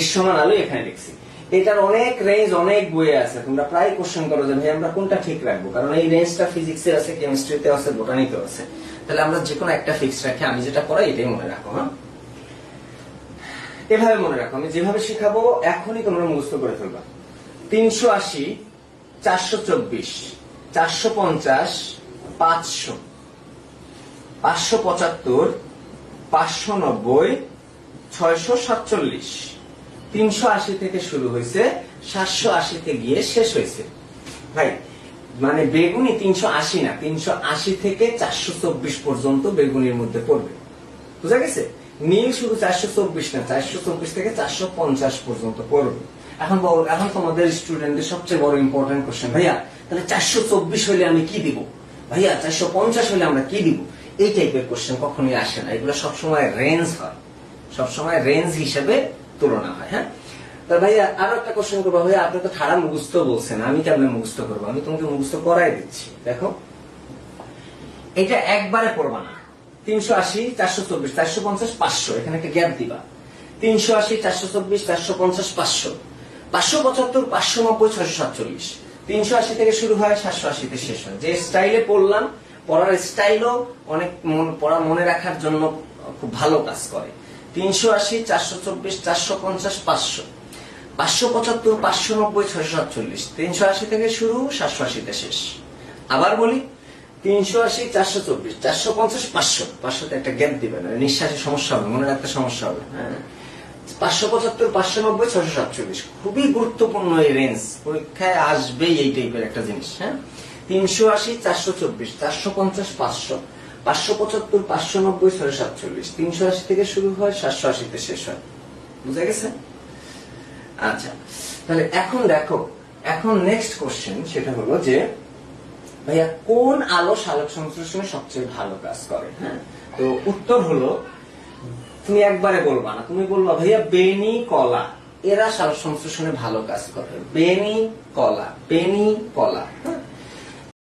দৃশ্যমান আলো এখানে লিখছি এটার অনেক রেঞ্জ অনেক বইয়ে আছে। তোমরা প্রায় কোশ্চেন করো যে, ভাই, আমরা কোনটা ঠিক রাখব? কারণ এই রেঞ্জটা ফিজিক্সে আছে কেমিস্ট্রিতে আছে বোটানিতে আছে। তাহলে আমরা যে কোনো একটা ফিক্স রাখি, আমি যেটা পড়াই, এটাই মনে রাখো হ্যাঁ? এভাবে মনে রাখো, আমি যেভাবে শেখাবো, এখনই তোমরা মুখস্থ করে ফেলবা। তিনশো আশি, চারশো চব্বিশ, চারশো পঞ্চাশ, পাঁচশো। পাঁচশো পঁচাত্তর, পাঁচশো নব্বই, ছয়শো সাতচল্লিশ। তিনশো আশি থেকে শুরু হয়েছে, সাতশো আশিতে গিয়ে শেষ হয়েছে। ভাই মানে বেগুনি তিনশো আশি না, তিনশো আশি থেকে চারশো চব্বিশ পর্যন্ত বেগুনির মধ্যে পড়বে। বুঝা গেছে? নীল শুধু চারশো চব্বিশ না, চারশো চব্বিশ থেকে চারশো পঞ্চাশ পর্যন্ত পড়বে। এখন বল, এখন তোমাদের স্টুডেন্টদের সবচেয়ে বড় ইম্পর্টেন্ট কোশ্চেন ভাইয়া, তাহলে চারশো চব্বিশ হলে আমি কি দিব? ভাইয়া, চারশো পঞ্চাশ হলে আমরা কি দিব? এই টাইপের কোশ্চেন কখনোই আসে না। এগুলো সবসময় রেঞ্জ হয়। সবসময় রেঞ্জ হিসেবে তুলনা হয় হ্যাঁ? তা ভাইয়া, আরও একটা কোশ্চেন করব। ভাইয়া, আপনি তো ঠাড়া মুখস্থ বলছেন, আমি কেমন মুখস্থ করব? আমি তোমাকে মুখস্থ করাই দিচ্ছি। দেখো, এটা একবারে পড়বা না। তিনশো আশি, চারশো চব্বিশ, চারশো পঞ্চাশ, পাঁচশো। এখানে একটা গ্যাপ দিবা। তিনশো আশি, চারশো চব্বিশ, চারশো পঞ্চাশ, পাঁচশো। পাঁচশো পঁচাত্তর, পাঁচশো নব্বই, ছয়শো সাতচল্লিশ। তিনশো আশি থেকে শুরু হয়, সাতশো আশিতে শেষ হয়। যে স্টাইলে পড়লাম, পড়ার স্টাইলও অনেক পড়া মনে রাখার জন্য খুব ভালো কাজ করে। তিনশো আশি, চারশো চব্বিশ, চারশো পঞ্চাশ, পাঁচশো। পাঁচশো পঁচাত্তর, পাঁচশো নব্বই, ছয়শো সাতচল্লিশ। তিনশো আশি থেকে শুরু, সাতশো আশিতে শেষ। আবার বলি, তিনশো আশি, চারশো চব্বিশ, চারশো পঞ্চাশ, পাঁচশো। পাঁচশোতে একটা গ্যাপ দিবেন নিঃশ্বাসের সমস্যা হবে, মনে রাখতে সমস্যা হবে হ্যাঁ। পাঁচশো পঁচাত্তর, পাঁচশো নব্বই ছশো সাতচল্লিশ। খুবই গুরুত্বপূর্ণ এই রেঞ্জ পরীক্ষায় আসবেই এই টাইপের একটা জিনিস হ্যাঁ। তিনশো আশি, চারশো চব্বিশ, চারশো পঞ্চাশ, পাঁচশো। পাঁচশো পঁচাত্তর, পাঁচশো নব্বই ছশো সাতচল্লিশ। তিনশো আশি থেকে শুরু হয়, সাতশো আশিতে শেষ হয়। বুঝা গেছে? আচ্ছা তাহলে এখন দেখো, এখন নেক্সট কোশ্চেন সেটা হলো যে, ভাইয়া কোন আলো সালোক সংশ্লেষণে সবচেয়ে ভালো কাজ করে? হ্যাঁ? তো উত্তর হলো, তুমি একবারে বলবা না। তুমি বলবা, ভাইয়া বেনি কলা, এরা সালোক সংশ্লেষণে ভালো কাজ করে। বেনি কলা বেনি কলা হ্যাঁ?